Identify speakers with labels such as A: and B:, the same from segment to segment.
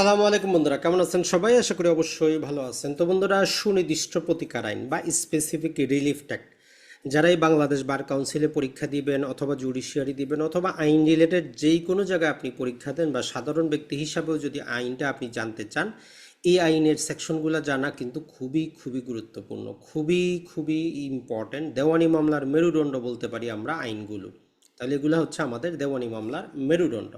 A: সালামু আলাইকুম বন্ধুরা, কেমন আছেন সবাই? আশা করি অবশ্যই ভালো আছেন। তো বন্ধুরা, সুনির্দিষ্ট প্রতিকার আইন বা স্পেসিফিক রিলিফ ট্যাক্ট যারাই বাংলাদেশ বার কাউন্সিলে পরীক্ষা দিবেন অথবা জুডিশিয়ারি দিবেন অথবা আইন রিলেটেড যেই কোনো জায়গায় আপনি পরীক্ষা দেন বা সাধারণ ব্যক্তি হিসাবেও যদি আইনটা আপনি জানতে চান, এই আইনের সেকশনগুলো জানা কিন্তু খুবই খুবই গুরুত্বপূর্ণ, খুবই খুবই ইম্পর্ট্যান্ট দেওয়ানি মামলার মেরুদণ্ড বলতে পারি আমরা আইনগুলো। তাহলে এগুলো হচ্ছে আমাদের দেওয়ানি মামলার মেরুদণ্ড।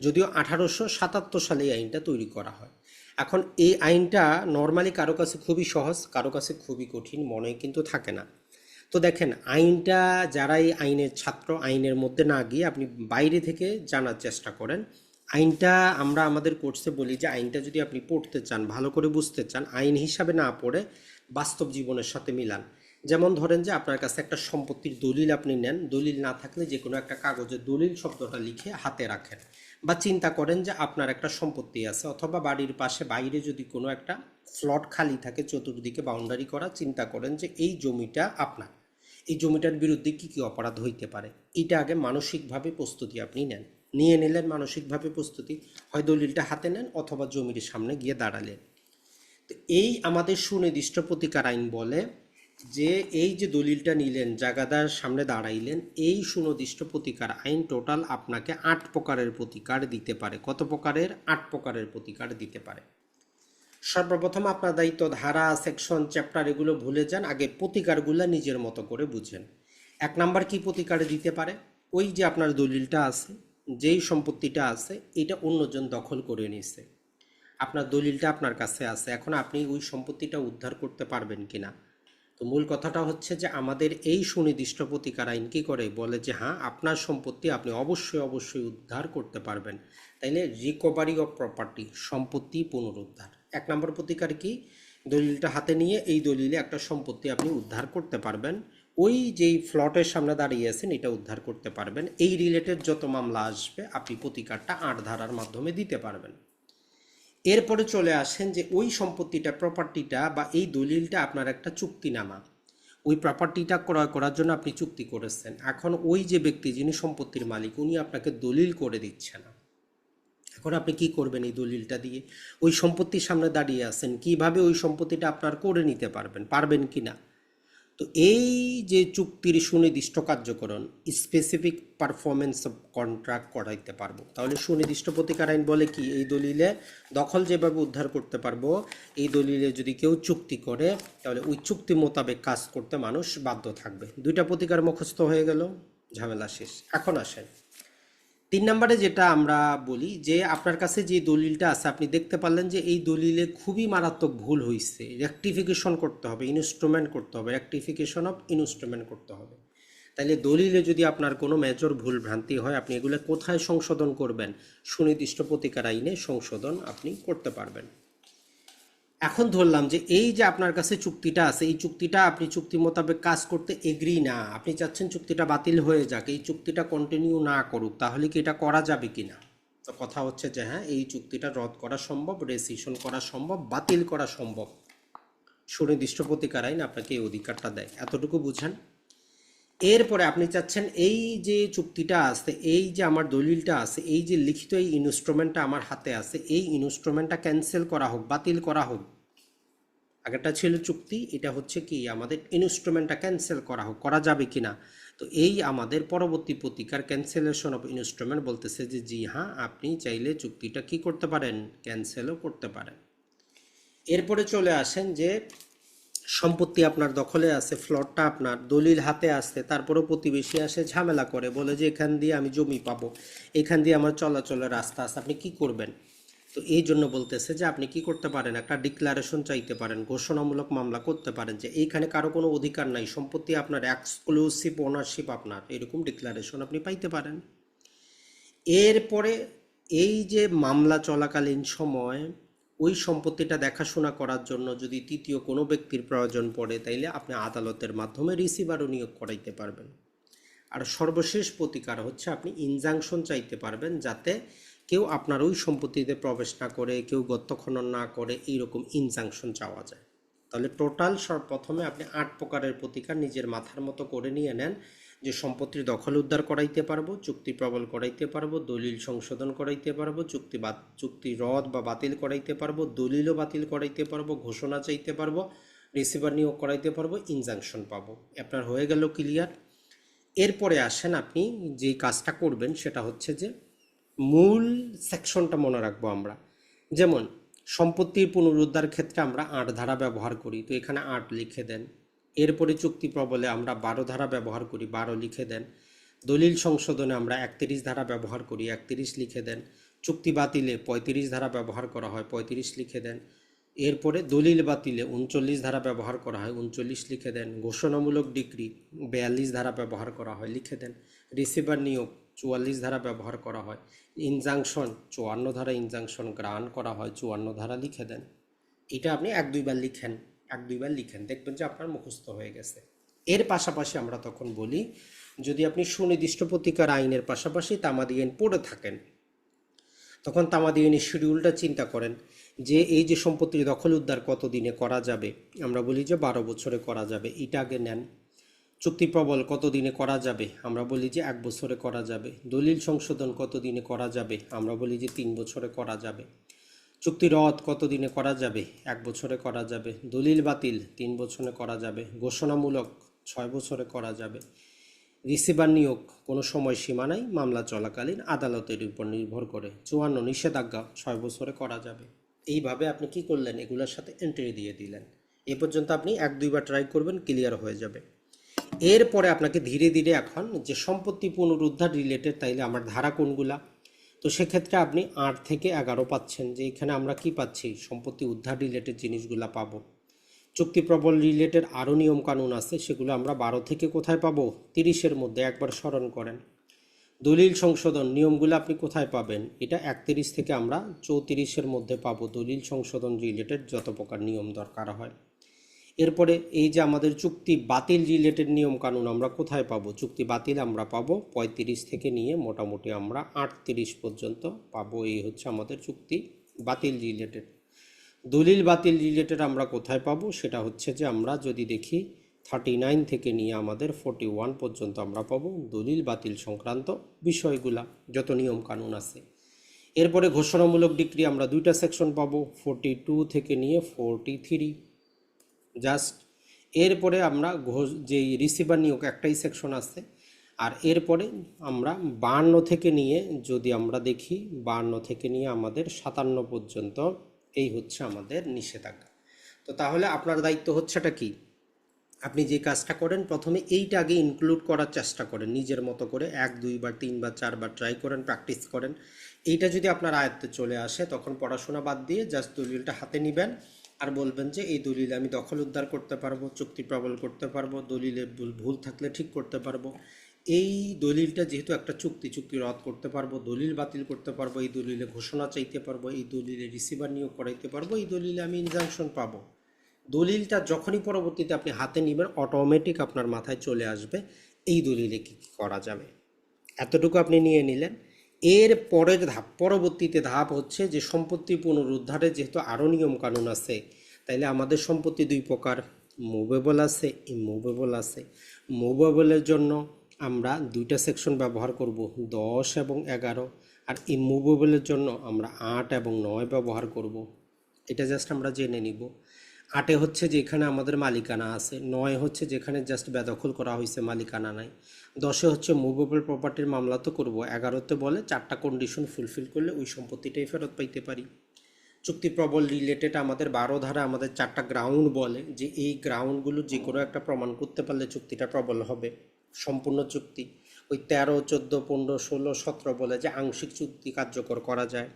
A: যদিও আঠারোশো সাতাত্তর সালে এই আইনটা তৈরি করা হয়। এখন এই আইনটা নর্মালি কারও কাছে খুবই সহজ, কারও কাছে খুবই কঠিন মনে কিন্তু থাকে না। তো দেখেন, আইনটা যারা এই আইনের ছাত্র, আইনের মধ্যে না গিয়ে আপনি বাইরে থেকে জানার চেষ্টা করেন, আইনটা আমরা আমাদের কোর্সে বলি যে আইনটা যদি আপনি পড়তে চান, ভালো করে বুঝতে চান, আইন হিসাবে না পড়ে বাস্তব জীবনের সাথে মিলান। যেমন ধরেন যে আপনার কাছে একটা সম্পত্তির দলিল আপনি নেন, দলিল না থাকলে যে কোনো একটা কাগজে দলিল শব্দটা লিখে হাতে রাখেন। বা চিন্তা করেন যে আপনার একটা সম্পত্তি আছে অথবা বাড়ির পাশে বাইরে যদি কোনো একটা ফ্লট খালি থাকে চতুর্দিকে বাউন্ডারি করা, চিন্তা করেন যে এই জমিটা আপনার। এই জমিটার বিরুদ্ধে কি কি অপরাধ হইতে পারে? এটা আগে মানসিকভাবে প্রস্তুতি আপনি নেন। নিয়ে নিলেন মানসিকভাবে প্রস্তুতি হয় দলিলটা হাতে নেন অথবা জমির সামনে গিয়ে দাঁড়ালেন। তো এই আমাদের সুনির্দিষ্ট প্রতিকার আইন বলে যে এই যে দলিলটা নিলেন, জাগাদার সামনে দাঁড়াইলেন, এই সুনির্দিষ্ট প্রতিকার আইন টোটাল আপনাকে আট প্রকারের প্রতিকার দিতে পারে। কত প্রকারের? আট প্রকারের প্রতিকার দিতে পারে। সর্বপ্রথম আপনার দায়িত্ব ধারা, সেকশন, চ্যাপ্টার এগুলো ভুলে যান, আগে প্রতিকারগুলো নিজের মতো করে বুঝেন। এক নাম্বার কি প্রতিকার দিতে পারে? ওই যে আপনার দলিলটা আছে, যেই সম্পত্তিটা আছে, এটা অন্যজন দখল করে নিছে। আপনার দলিলটা আপনার কাছে আছে, এখন আপনি ওই সম্পত্তিটা উদ্ধার করতে পারবেন কিনা? তো মূল কথাটা হচ্ছে যে আমাদের এই সুনির্দিষ্ট প্রতিকার আইন কি করে? বলে যে হ্যাঁ আপনার সম্পত্তি আপনি অবশ্যই অবশ্যই উদ্ধার করতে পারবেন। তাইলে রিকভারি অফ প্রপার্টি সম্পত্তি পুনরুদ্ধার। এক নম্বর প্রতিকার কি? দলিলটা হাতে নিয়ে এই দলিলে একটা সম্পত্তি আপনি উদ্ধার করতে পারবেন। ওই যেই ফ্লটের সামনে দাঁড়িয়ে আছেন, এটা উদ্ধার করতে পারবেন। এই রিলেটেড যত মামলা আসবে, আপনি প্রতিকারটা আট ধারার মাধ্যমে দিতে পারবেন। এরপরে চলে আসেন যে ওই সম্পত্তিটা প্রপার্টিটা বা এই দলিলটা আপনার একটা চুক্তিনামা। ওই প্রপার্টিটা ক্রয় করার জন্য আপনি চুক্তি করেছেন। এখন ওই যে ব্যক্তি যিনি সম্পত্তির মালিক, উনি আপনাকে দলিল করে দিচ্ছে না। এখন আপনি কি করবেন এই দলিলটা দিয়ে? ওই সম্পত্তির সামনে দাঁড়িয়ে আছেন। কীভাবে ওই সম্পত্তিটা আপনার করে নিতে পারবেন? পারবেন কি না? তো এই যে চুক্তির সুনির্দিষ্ট কার্যকরণ স্পেসিফিক পারফরমেন্স অফ কন্ট্রাক্ট করাইতে পারব। তাহলে সুনির্দিষ্ট প্রতিকার আইন বলে কি? এই দলিলে দখল যেভাবে উদ্ধার করতে পারব, এই দলিলে যদি কেউ চুক্তি করে, তাহলে ওই চুক্তি মোতাবেক কাজ করতে মানুষ বাধ্য থাকবে। দুইটা প্রতিকার মুখস্থ হয়ে গেল, ঝামেলা শেষ। এখন আসেন। তিন নম্বরে যেটা আমরা বলি যে আপনার কাছে যে দলিলটা আছে, আপনি দেখতে পারলেন যে এই দলিলে খুবই মারাত্মক ভুল হয়েছে রেকটিফিকেশন করতে হবে ইনস্ট্রুমেন্ট করতে হবে রেকটিফিকেশন অফ ইনস্ট্রুমেন্ট করতে হবে। তাহলে দলিলে যদি আপনার কোনো মেজর ভুল ভ্রান্তি হয়, আপনি এগুলো কোথায় সংশোধন করবেন? সুনির্দিষ্ট প্রতিকার আইনে সংশোধন আপনি করতে পারবেন। এখন ধরলাম যে এই যে আপনার কাছে চুক্তিটা আছে, এই চুক্তিটা আপনি চুক্তি মোতাবেক কাজ করতে এগ্রি না, আপনি চাচ্ছেন চুক্তিটা বাতিল হয়ে যাক, এই চুক্তিটা কন্টিনিউ না করুক, তাহলে কি এটা করা যাবে কি না তো কথা হচ্ছে যে হ্যাঁ এই চুক্তিটা রদ করা সম্ভব রেসিশন করা সম্ভব, বাতিল করা সম্ভব। সুনির্দিষ্ট প্রতিকার আইন আপনাকে এই অধিকারটা দেয়। এতটুকু বুঝেন? এরপরে আপনি চাচ্ছেন এই যে চুক্তিটা আছে, এই যে আমার দলিলটা আছে, এই যে লিখিত এই ইনস্ট্রুমেন্টটা আমার হাতে আছে, এই ইনস্ট্রুমেন্টটা ক্যান্সেল করা হোক, বাতিল করা হোক, আগেরটা ছিল চুক্তি, এটা হচ্ছে কি আমাদের ইনস্ট্রুমেন্টটা ক্যান্সেল করা হোক, করা যাবে কি না তো এই আমাদের পরবর্তী প্রতিকার ক্যান্সেলেশন অফ ইনস্ট্রুমেন্ট বলতেছে যে, জি হ্যাঁ আপনি চাইলে চুক্তিটা কি করতে পারেন? ক্যান্সেলও করতে পারেন। এরপরে চলে আসেন যে সম্পত্তি আপনার দখলে আছে ফ্লটটা আপনার, দলিল হাতে আসছে, তারপরেও প্রতিবেশী আসে, ঝামেলা করে, বলে যে এখান দিয়ে আমি জমি পাবো, এখান দিয়ে আমার চলাচলের রাস্তা আছে, আপনি কি করবেন? তো এই জন্য বলতেছে যে আপনি কি করতে পারেন, একটা ডিক্লারেশন চাইতে পারেন, ঘোষণামূলক মামলা করতে পারেন যে এইখানে কারও কোনো অধিকার নাই, সম্পত্তি আপনার এক্সক্লুসিভ ওনারশিপ আপনার, এরকম ডিক্লারেশন আপনি পাইতে পারেন। এরপরে এই যে মামলা চলাকালীন সময় ওই সম্পত্তিটা দেখাশোনা করার জন্য যদি তৃতীয় কোনো ব্যক্তির প্রয়োজন পড়ে, তাইলে আপনি আদালতের মাধ্যমে রিসিভারও নিয়োগ করাইতে পারবেন। আর সর্বশেষ প্রতিকার হচ্ছে আপনি ইনজাংশন চাইতে পারবেন যাতে কেউ আপনার ওই সম্পত্তিতে প্রবেশ না করে, কেউ গর্ত খনন না করে, এইরকম ইনজাংশন চাওয়া যায়। তাহলে টোটাল প্রথমে আপনি আট প্রকারের প্রতিকার নিজের মাথার মতো করে নিয়ে নেন। যে সম্পত্তির দখল উদ্ধার করাইতে পারব, চুক্তি প্রবল করাইতে পারব, দলিল সংশোধন করাইতে পারব, চুক্তি বা চুক্তি রদ বা বাতিল করাইতে পারব, দলিলও বাতিল করাইতে পারব, ঘোষণা চাইতে পারব, রিসিভার নিয়োগ করাইতে পারব ইনজাংশন পাবো। আপনার হয়ে গেল ক্লিয়ার এরপরে আসেন আপনি যে কাজটা করবেন সেটা হচ্ছে যে মূল সেকশনটা মনে রাখব আমরা। যেমন, সম্পত্তির পুনরুদ্ধার ক্ষেত্রে আমরা আট ধারা ব্যবহার করি। তো এখানে আট লিখে দেন। এরপরে চুক্তি প্রবলে আমরা বারো ধারা ব্যবহার করি, বারো লিখে দেন। দলিল সংশোধনে আমরা একত্রিশ ধারা ব্যবহার করি, একত্রিশ লিখে দেন। চুক্তি বাতিলে পঁয়ত্রিশ ধারা ব্যবহার করা হয়, পঁয়ত্রিশ লিখে দেন। এরপরে দলিল বাতিলে উনচল্লিশ ধারা ব্যবহার করা হয়, উনচল্লিশ লিখে দেন। ঘোষণামূলক ডিগ্রি বিয়াল্লিশ ধারা ব্যবহার করা হয়, লিখে দেন। রিসিভার নিয়োগ চুয়াল্লিশ ধারা ব্যবহার করা হয়, ইনজাংশন চুয়ান্ন ধারা ইনজাংশন গ্রহণ করা হয়, চুয়ান্ন ধারা লিখে দেন। এটা আপনি এক দুইবার লিখেন। এক দুইবার লিখেন, দেখবেন যে আপনার মুখস্থ হয়ে গেছে। এর পাশাপাশি আমরা তখন বলি, যদি আপনি সুনির্দিষ্ট প্রতিকার আইনের পাশাপাশি তামাদি আইন পড়ে থাকেন, তখন তামাদি আইনের শিডিউলটা চিন্তা করেন যে এই যে সম্পত্তির দখল উদ্ধার কত দিনে করা যাবে। আমরা বলি যে বারো বছরে করা যাবে, এটা আগে নেন। চুক্তি প্রবল কত দিনে করা যাবে? আমরা বলি যে এক বছরে করা যাবে। দলিল সংশোধন কত দিনে করা যাবে? আমরা বলি যে তিন বছরে করা যাবে। চুক্তি রদ কত দিনে করা যাবে? এক বছরে করা যাবে। দলিল বাতিল, তিন বছরে করা যাবে। ঘোষণামূলক, ছয় বছরে করা যাবে। রিসিভার নিয়োগ, কোনো সময় সীমা নাই, মামলা চলাকালীন আদালতের উপর নির্ভর করে। চুয়ান্ন নিষেধাজ্ঞা, ছয় বছরে করা যাবে। এইভাবে আপনি কি করলেন? এগুলোর সাথে এন্ট্রি দিয়ে দিলেন। এ পর্যন্ত আপনি এক, দুইবার ট্রাই করবেন ক্লিয়ার হয়ে যাবে। এরপরে আপনাকে ধীরে ধীরে এখন যে সম্পত্তি পুনরুদ্ধার রিলেটেড তাইলে আমার ধারা কোনগুলা? তো সেক্ষেত্রে আপনি আট থেকে এগারো পাচ্ছেন যে এখানে আমরা কি পাচ্ছি? সম্পত্তি উদ্ধার রিলেটেড জিনিসগুলা পাবো। চুক্তি প্রবল রিলেটেড আরও নিয়মকানুন আছে, সেগুলো আমরা বারো থেকে কোথায় পাবো? তিরিশের মধ্যে একবার স্মরণ করেন। দলিল সংশোধন নিয়মগুলো আপনি কোথায় পাবেন? এটা একত্রিশ থেকে আমরা চৌত্রিশের মধ্যে পাবো। দলিল সংশোধন রিলেটেড যত প্রকার নিয়ম দরকার হয়। এরপরে এই যে আমাদের চুক্তি বাতিল রিলেটেড নিয়ম কানুন আমরা কোথায় পাবো? চুক্তি বাতিল আমরা পাবো পঁয়ত্রিশ থেকে নিয়ে মোটামুটি আমরা আটত্রিশ পর্যন্ত পাবো। এই হচ্ছে আমাদের চুক্তি বাতিল রিলেটেড দলিল বাতিল রিলেটেড আমরা কোথায় পাবো? সেটা হচ্ছে যে আমরা যদি দেখি থার্টি নাইন থেকে নিয়ে আমাদের ফোর্টি ওয়ান পর্যন্ত আমরা পাবো দলিল বাতিল সংক্রান্ত বিষয়গুলা, যত নিয়ম কানুন আছে। এরপরে ঘোষণামূলক ডিগ্রি আমরা দুইটা সেকশন পাবো ফোর্টি টু থেকে নিয়ে ফোরটি থ্রি জাস্ট এরপরে আমরা ঘোষ, যেই রিসিভার নিয়োগ, একটাই সেকশন আছে। আর এরপরে আমরা বান্ন থেকে নিয়ে যদি আমরা দেখি, বান্ন থেকে নিয়ে আমাদের সাতান্ন পর্যন্ত এই হচ্ছে আমাদের নিষেধাজ্ঞা। তো তাহলে আপনার দায়িত্ব হচ্ছেটা কি? আপনি যে কাজটা করেন, প্রথমে এইটা আগে ইনক্লুড করার চেষ্টা করেন, নিজের মতো করে এক দুইবার তিনবার চারবার ট্রাই করেন প্র্যাকটিস করেন। এইটা যদি আপনার আয়ত্তে চলে আসে, তখন পড়াশোনা বাদ দিয়ে জাস্ট দলিলটা হাতে নেবেন। আর বলবেন যে এই দলিলে আমি দখল উদ্ধার করতে পারব, চুক্তি প্রবল করতে পারব, দলিলে ভুল থাকলে ঠিক করতে পারব। এই দলিলটা যেহেতু একটা চুক্তি চুক্তি রদ করতে পারব, দলিল বাতিল করতে পারব, এই দলিলে ঘোষণা চাইতে পারব, এই দলিলে রিসিভার নিয়োগ করাইতে পারব, এই দলিলে আমি ইনজাংশন পাবো। দলিলটা যখনই পরবর্তীতে আপনি হাতে নেবেন অটোমেটিক আপনার মাথায় চলে আসবে, এই দলিলে কী কী করা যাবে। এতটুকু আপনি নিয়ে নিলেন। এর পরের ধাপ, পরবর্তীতে ধাপ হচ্ছে যে সম্পত্তি পুনরুদ্ধারে যেহেতু আরও নিয়ম কানুন আছে, তাইলে আমাদের সম্পত্তি দুই প্রকার মুভেবল আছে ইমুভেবল আছে। মুভেবলের জন্য আমরা দুইটা সেকশন ব্যবহার করব, দশ এবং এগারো, আর ইমুভেবলের জন্য আমরা আট এবং নয় ব্যবহার করব। এটা জাস্ট আমরা জেনে নিব। আটে হচ্ছে যেখানে আমাদের মালিকানা আছে, নয় হচ্ছে যেখানে জাস্ট বেদখল করা হয়েছে মালিকানা নাই, দশে হচ্ছে মুভেবল প্রপার্টির মামলা তো করব, এগারোতে বলে চারটা কন্ডিশন ফুলফিল করলে ওই সম্পত্তিটাই ফেরত পাইতে পারি। চুক্তি প্রবল রিলেটেড আমাদের বারো ধারা আমাদের চারটা গ্রাউন্ড বলে যে এই গ্রাউন্ডগুলো যে কোনো একটা প্রমাণ করতে পারলে চুক্তিটা প্রবল হবে, সম্পূর্ণ চুক্তি। ওই তেরো, চোদ্দ, পনেরো, ষোলো, সতেরো বলে যে আংশিক চুক্তি কার্যকর করা যায়।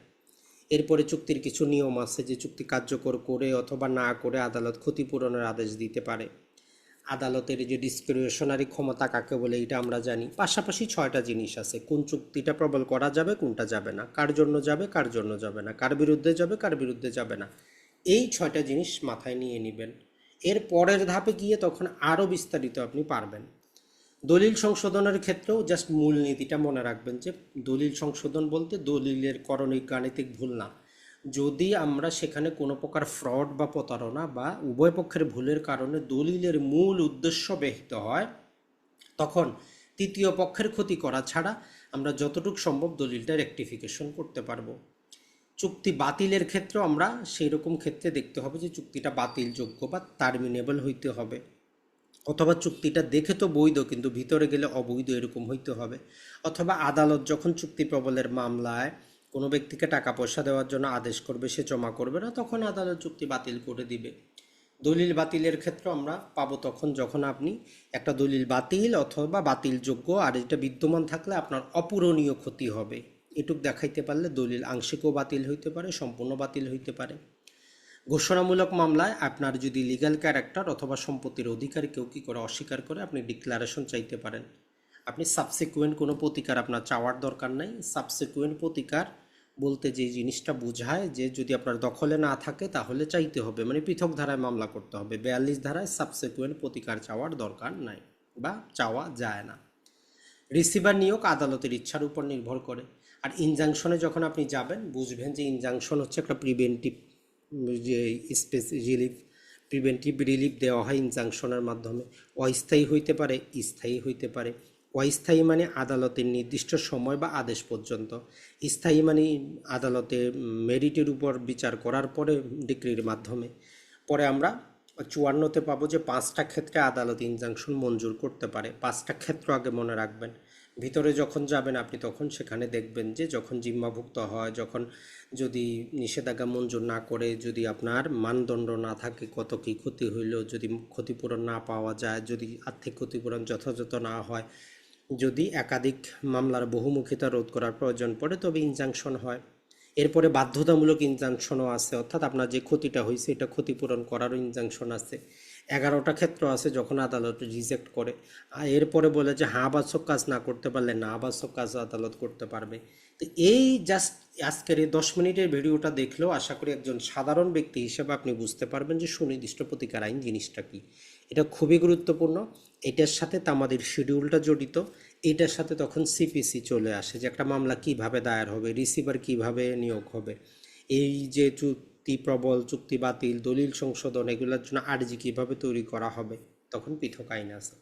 A: এরপরে চুক্তির কিছু নিয়ম আছে যে চুক্তি কার্যকর করে অথবা না করে আদালত ক্ষতিপূরণের আদেশ দিতে পারে। আদালতের যে ডিসক্রিপশনারি ক্ষমতা কাকে বলে এটা আমরা জানি। পাশাপাশি ছয়টা জিনিস আছে। কোন চুক্তিটা প্রবল করা যাবে, কোনটা যাবে না। কার জন্য যাবে, কার জন্য যাবে না। কার বিরুদ্ধে যাবে, কার বিরুদ্ধে যাবে না। এই ছয়টা জিনিস মাথায় নিয়ে নেবেন। এর পরের ধাপে গিয়ে তখন আরও বিস্তারিত আপনি পারবেন। দলিল সংশোধনের ক্ষেত্রেও জাস্ট মূলনীতিটা মনে রাখবেন যে দলিল সংশোধন বলতে দলিলের করণিক গাণিতিক ভুল না। যদি আমরা সেখানে কোনো প্রকার ফ্রড বা প্রতারণা বা উভয় পক্ষের ভুলের কারণে দলিলের মূল উদ্দেশ্য ব্যহিত হয়, তখন তৃতীয় পক্ষের ক্ষতি করা ছাড়া আমরা যতটুকু সম্ভব দলিলটা রেকটিফিকেশন করতে পারব। চুক্তি বাতিলের ক্ষেত্রেও আমরা সেই রকম ক্ষেত্রে দেখতে হবে যে চুক্তিটা বাতিলযোগ্য বা টার্মিনেবল হইতে হবে। অথবা চুক্তিটা দেখে তো বৈধ, কিন্তু ভিতরে গেলে অবৈধ এরকম হইতে হবে। অথবা আদালত যখন চুক্তি প্রবলের মামলায় কোনো ব্যক্তিকে টাকা পয়সা দেওয়ার জন্য আদেশ করবে, সে জমা করবে না, তখন আদালত চুক্তি বাতিল করে দিবে। দলিল বাতিলের ক্ষেত্রে আমরা পাবো তখন যখন আপনি একটা দলিল বাতিল অথবা বাতিলযোগ্য, আর এটা বিদ্যমান থাকলে আপনার অপূরণীয় ক্ষতি হবে। এটুক দেখাইতে পারলে দলিল আংশিকও বাতিল হইতে পারে, সম্পূর্ণ বাতিল হইতে পারে। ঘোষণামূলক মামলায় আপনার যদি লিগ্যাল ক্যারেক্টার অথবা সম্পত্তির অধিকার কেউ কী করে অস্বীকার করে, আপনি ডিক্লারেশন চাইতে পারেন। আপনি সাবসিকুয়েন্ট কোনো প্রতিকার আপনার চাওয়ার দরকার নাই। সাবসিকুয়েন্ট প্রতিকার বলতে যে জিনিসটা বোঝায় যে যদি আপনার দখলে না থাকে তাহলে চাইতে হবে। মানে পৃথক ধারায় মামলা করতে হবে। বিয়াল্লিশ ধারায় সাবসিকুয়েন্ট প্রতিকার চাওয়ার দরকার নাই বা চাওয়া যায় না। রিসিভার নিয়োগ আদালতের ইচ্ছার উপর নির্ভর করে। আর ইনজাংশনে যখন আপনি যাবেন, বুঝবেন যে ইনজাংশন হচ্ছে একটা preventive space relief, preventive relief দেওয়া হয় ইনজাংশনের মাধ্যমে। অস্থায়ী হইতে পারে, স্থায়ী হইতে পারে। অস্থায়ী মানে আদালতের নির্দিষ্ট সময় বা আদেশ পর্যন্ত। স্থায়ী মানে আদালতে মেরিটের উপর বিচার করার পরে ডিক্রির মাধ্যমে। পরে আমরা চুয়ান্নতে পাবো যে পাঁচটা ক্ষেত্রে আদালত ইনজাংশন মঞ্জুর করতে পারে। পাঁচটা ক্ষেত্র আগে মনে রাখবেন। ভিতরে যখন যাবেন আপনি তখন সেখানে দেখবেন যে যখন জিম্মাভুক্ত হয়, যখন যদি নিষেধাজ্ঞা মঞ্জুর না করে, যদি আপনার মানদণ্ড না থাকে, কত কী ক্ষতি হইল, যদি ক্ষতিপূরণ না পাওয়া যায়, যদি আর্থিক ক্ষতিপূরণ যথাযথ না হয়, যদি একাধিক মামলার বহুমুখিতা রোধ করার প্রয়োজন পড়ে, তবে ইনজাংশন হয়। এরপরে বাধ্যতামূলক ইনজাংশনও আছে, অর্থাৎ আপনার যে ক্ষতিটা হয়েছে এটা ক্ষতিপূরণ করারও ইনজাংশন আছে। এগারোটা ক্ষেত্র আছে যখন আদালত রিজেক্ট করে। আর এরপরে বলে যে হ্যাঁ বাচক কাজ না করতে পারলে না বাচক কাজ আদালত করতে পারবে। তো এই জাস্ট আজকের এই দশ মিনিটের ভিডিওটা দেখলেও আশা করি একজন সাধারণ ব্যক্তি হিসেবে আপনি বুঝতে পারবেন যে সুনির্দিষ্ট প্রতিকার আইন জিনিসটা কী। এটা খুবই গুরুত্বপূর্ণ। এটার সাথে আমাদের শিডিউলটা জড়িত। এটার সাথে তখন সিপিসি চলে আসে যে, একটা মামলা কীভাবে দায়ের হবে রিসিভার কীভাবে নিয়োগ হবে। এই যে চুক্তি, প্রবল চুক্তি, বাতিল, দলিল সংশোধন এগুলোর জন্য আরজি কীভাবে তৈরি করা হবে, তখন পৃথক আইন আছে।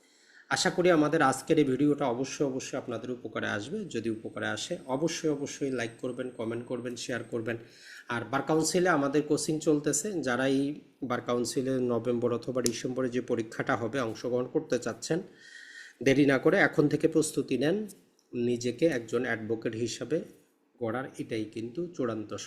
A: আশা করি আমাদের আজকের এই ভিডিওটা অবশ্যই অবশ্যই আপনাদের উপকারে আসবে। যদি উপকারে আসে, অবশ্যই অবশ্যই লাইক করবেন কমেন্ট করবেন শেয়ার করবেন। আর বার কাউন্সিলে আমাদের কোচিং চলতেছে। যারা এই বার কাউন্সিলে নভেম্বর অথবা ডিসেম্বরে যে পরীক্ষাটা হবে, অংশগ্রহণ করতে চাচ্ছেন, দেরি না করে এখন থেকে প্রস্তুতি নেন। নিজেকে একজন অ্যাডভোকেট হিসাবে গড়ার এটাই কিন্তু চূড়ান্ত সময়